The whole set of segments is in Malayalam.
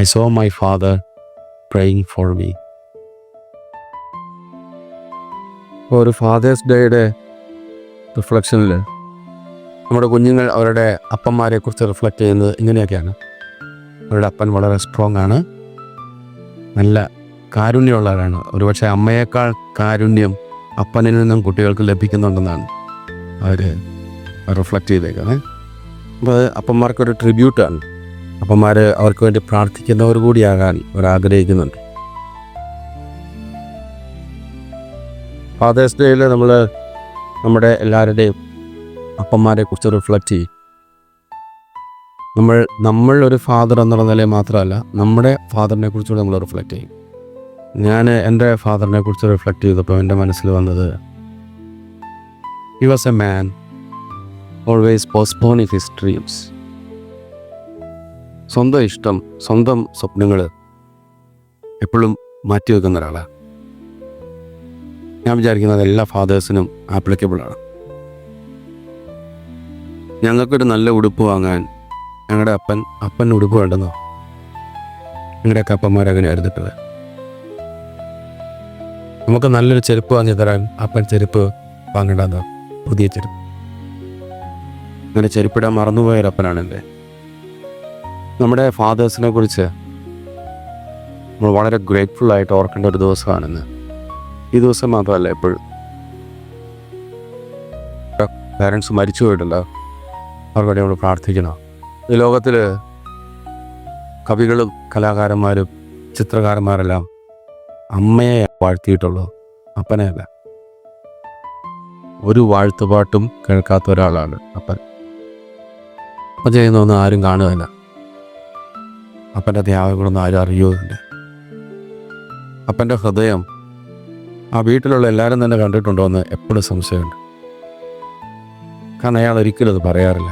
I saw my father praying for me. ഒരു ഫാദേഴ്സ് ഡേയുടെ റിഫ്ലക്ഷനിൽ നമ്മുടെ കുഞ്ഞുങ്ങൾ അവരുടെ അപ്പന്മാരെ കുറിച്ച് റിഫ്ലക്റ്റ് ചെയ്യുന്നത് ഇങ്ങനെയൊക്കെയാണ്. അവരുടെ അപ്പൻ വളരെ സ്ട്രോങ് ആണ്. നല്ല കാരുണ്യമുള്ളവരാണ് ഒരുപക്ഷെ അമ്മയേക്കാൾ കാരുണ്യം അപ്പനിൽ നിന്നും കുട്ടികൾക്ക് ലഭിക്കുന്നുണ്ടെന്നാണ് അവർ റിഫ്ലക്റ്റ് ചെയ്തേക്കുന്നത്. അപ്പോൾ അത് അപ്പന്മാർക്കൊരു ട്രിബ്യൂട്ടാണ് അപ്പന്മാർ അവർക്ക് വേണ്ടി പ്രാർത്ഥിക്കുന്നവർ കൂടിയാകാൻ അവർ ആഗ്രഹിക്കുന്നുണ്ട് ഫാദേഴ്സ് ഡേയിൽ നമ്മൾ നമ്മുടെ എല്ലാവരുടെയും അപ്പന്മാരെ കുറിച്ച് റിഫ്ലക്റ്റ് ചെയ്യും. നമ്മൾ നമ്മൾ ഒരു ഫാദർ എന്നുള്ള നിലയിൽ മാത്രമല്ല നമ്മുടെ ഫാദറിനെ കുറിച്ചുകൂടെ നമ്മൾ റിഫ്ലക്റ്റ് ചെയ്യും. ഞാൻ എന്റെ ഫാദറിനെ കുറിച്ച് റിഫ്ലക്റ്റ് ചെയ്തപ്പോൾ എന്റെ മനസ്സിൽ വന്നത് he was a man always postponing his dreams സ്വന്തം ഇഷ്ടം സ്വന്തം സ്വപ്നങ്ങൾ എപ്പോഴും മാറ്റി വെക്കുന്ന ഒരാളാണ് ഞാൻ വിചാരിക്കുന്നത് എല്ലാ ഫാദേഴ്സിനും ആപ്ലിക്കബിൾ ആണ്. ഞങ്ങൾക്കൊരു നല്ല ഉടുപ്പ് വാങ്ങാൻ ഞങ്ങളുടെ അപ്പൻ അപ്പൻ ഉടുപ്പ് വേണ്ടെന്നോ? ഞങ്ങളുടെയൊക്കെ അപ്പന്മാരങ്ങനെ ആയിരുന്നിട്ടത് നമുക്ക് നല്ലൊരു ചെരുപ്പ് വാങ്ങി തരാൻ അപ്പൻ ചെരുപ്പ് വാങ്ങണ്ടെന്നോ? പുതിയ ചെരുപ്പ്. അങ്ങനെ ചെരുപ്പിടാൻ മറന്നുപോയൊരപ്പനാണ് ഒരു അപ്പനാണ് എന്റെ നമ്മുടെ ഫാദേഴ്സിനെ കുറിച്ച് നമ്മൾ വളരെ ഗ്രേറ്റ്ഫുൾ ആയിട്ട് ഓർക്കേണ്ട ഒരു ദിവസമാണെന്ന്. ഈ ദിവസം മാത്രമല്ല എപ്പോഴും പാരൻസ് മരിച്ചു പോയിട്ടുണ്ടോ അവർക്ക് വേണ്ടി നമ്മൾ പ്രാർത്ഥിക്കണം. ഈ ലോകത്തിൽ കവികളും കലാകാരന്മാരും ചിത്രകാരന്മാരെല്ലാം അമ്മയെ വാഴ്ത്തിയിട്ടുള്ളൂ അപ്പനെയല്ല ഒരു വാഴ്ത്തുപാട്ടും കേൾക്കാത്ത ഒരാളാണ് അപ്പൻ. അപ്പം ചെയ്യുന്നൊന്നും ആരും കാണുകയില്ല. അപ്പന്റെ ത്യാഗങ്ങളൊന്നും ആരും അറിയുമെന്നുണ്ട് അപ്പന്റെ ഹൃദയം ആ വീട്ടിലുള്ള എല്ലാവരും തന്നെ കണ്ടിട്ടുണ്ടോ എന്ന് എപ്പോഴും സംശയമുണ്ട്. കാരണം അയാൾ ഒരിക്കലും അത് പറയാറില്ല.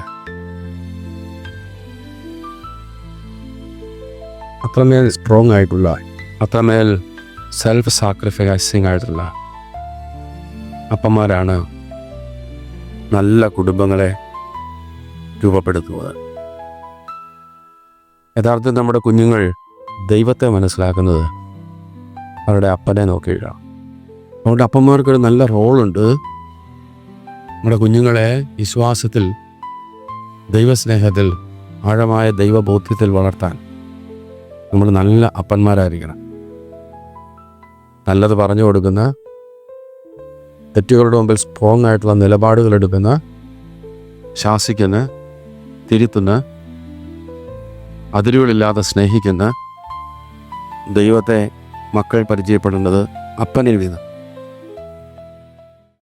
അത്രമേൽ സ്ട്രോങ് ആയിട്ടുള്ള അത്രമേൽ സെൽഫ് സാക്രിഫൈസിങ് ആയിട്ടുള്ള അപ്പന്മാരാണ് നല്ല കുടുംബങ്ങളെ രൂപപ്പെടുത്തുന്നത്. യഥാർത്ഥത്തിൽ നമ്മുടെ കുഞ്ഞുങ്ങൾ ദൈവത്തെ മനസ്സിലാക്കുന്നത് അവരുടെ അപ്പനെ നോക്കിയിട്ടാണ് അതുകൊണ്ട് അപ്പന്മാർക്കൊരു നല്ല റോളുണ്ട്. നമ്മുടെ കുഞ്ഞുങ്ങളെ വിശ്വാസത്തിൽ ദൈവസ്നേഹത്തിൽ ആഴമായ ദൈവബോധ്യത്തിൽ വളർത്താൻ നമ്മൾ നല്ല അപ്പന്മാരായിരിക്കണം. നല്ലത് പറഞ്ഞു കൊടുക്കുന്ന തെറ്റുകളുടെ മുമ്പിൽ സ്ട്രോങ് ആയിട്ടുള്ള നിലപാടുകൾ എടുക്കുന്ന ശാസിക്കുന്ന തിരുത്തുന്ന അതിരുകളില്ലാതെ സ്നേഹിക്കുന്ന ദൈവത്തെ മക്കൾ പരിചയപ്പെടേണ്ടത് അപ്പനിൽ നിന്ന്.